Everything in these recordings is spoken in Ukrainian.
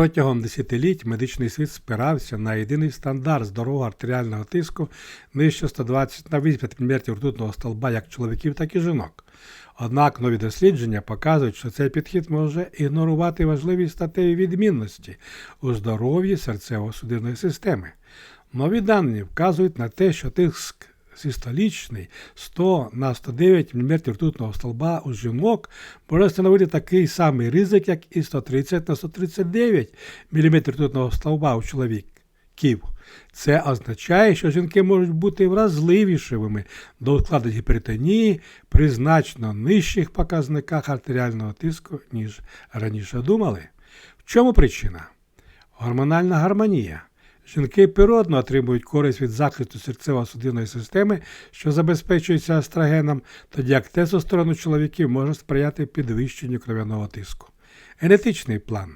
Протягом десятиліть медичний світ спирався на єдиний стандарт здорового артеріального тиску нижче 120 на 80 мм ртутного столба як чоловіків, так і жінок. Однак нові дослідження показують, що цей підхід може ігнорувати важливі статеві відмінності у здоров'ї серцево-судинної системи. Нові дані вказують на те, що тиск систолічний 100 на 109 мм ртутного столба у жінок може становити такий самий ризик, як і 130 на 139 мм ртутного столба у чоловіків. Це означає, що жінки можуть бути вразливішими до ускладнень гіпертонії при значно нижчих показниках артеріального тиску, ніж раніше думали. В чому причина? Гормональна гармонія. Жінки природно отримують користь від захисту серцево-судинної системи, що забезпечується естрогеном, тоді як тестостерон у чоловіків може сприяти підвищенню кров'яного тиску. Генетичний план.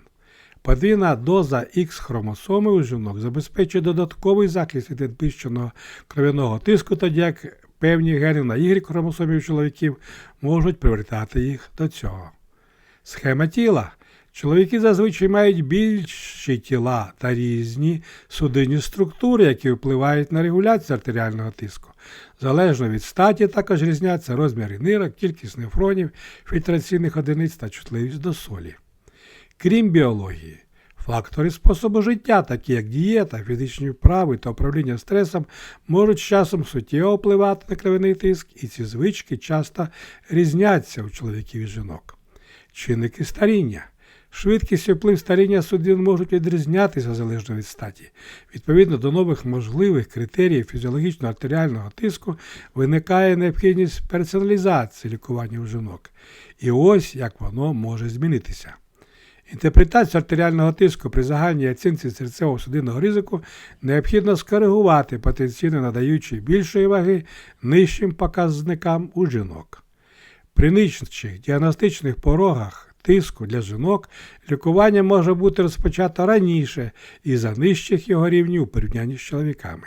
Подвійна доза Х хромосоми у жінок забезпечує додатковий захист від підвищеного кров'яного тиску, тоді як певні гени на Y хромосомі у чоловіків можуть привертати їх до цього. Схема тіла. Чоловіки зазвичай мають більші тіла та різні судинні структури, які впливають на регуляцію артеріального тиску. Залежно від статі, також різняться розміри нирок, кількість нефронів, фільтраційних одиниць та чутливість до солі. Крім біології, фактори способу життя, такі як дієта, фізичні вправи та управління стресом, можуть з часом суттєво впливати на кровяний тиск, і ці звички часто різняться у чоловіків і жінок. Чинники старіння. Швидкість і вплив старіння судин можуть відрізнятися залежно від статі. Відповідно до нових можливих критеріїв фізіологічного артеріального тиску виникає необхідність персоналізації лікування у жінок. І ось як воно може змінитися. Інтерпретацію артеріального тиску при загальній оцінці серцево-судинного ризику необхідно скоригувати, потенційно надаючи більшої ваги нижчим показникам у жінок. При нижчих діагностичних порогах тиску для жінок лікування може бути розпочато раніше і за нижчих його рівнів у порівнянні з чоловіками.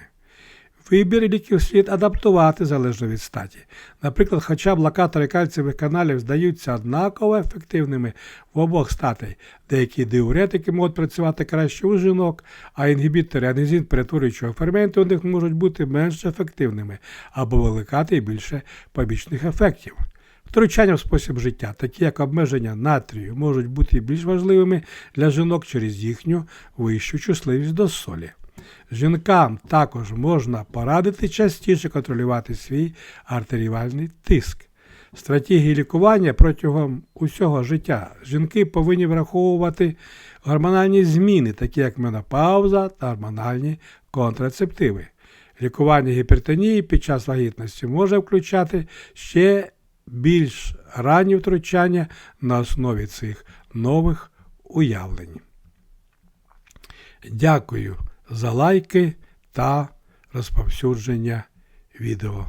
Вибір ліків слід адаптувати залежно від статі. Наприклад, хоча блокатори кальцієвих каналів здаються однаково ефективними в обох статей, деякі диуретики можуть працювати краще у жінок, а інгібітори анезін перетворюючого ферменту у них можуть бути менш ефективними або викликати більше побічних ефектів. Втручання в спосіб життя, такі як обмеження натрію, можуть бути більш важливими для жінок через їхню вищу чутливість до солі. Жінкам також можна порадити частіше контролювати свій артеріальний тиск. Стратегії лікування протягом усього життя жінки повинні враховувати гормональні зміни, такі як менопауза та гормональні контрацептиви. Лікування гіпертонії під час вагітності може включати ще більш ранні втручання на основі цих нових уявлень. Дякую за лайки та розповсюдження відео.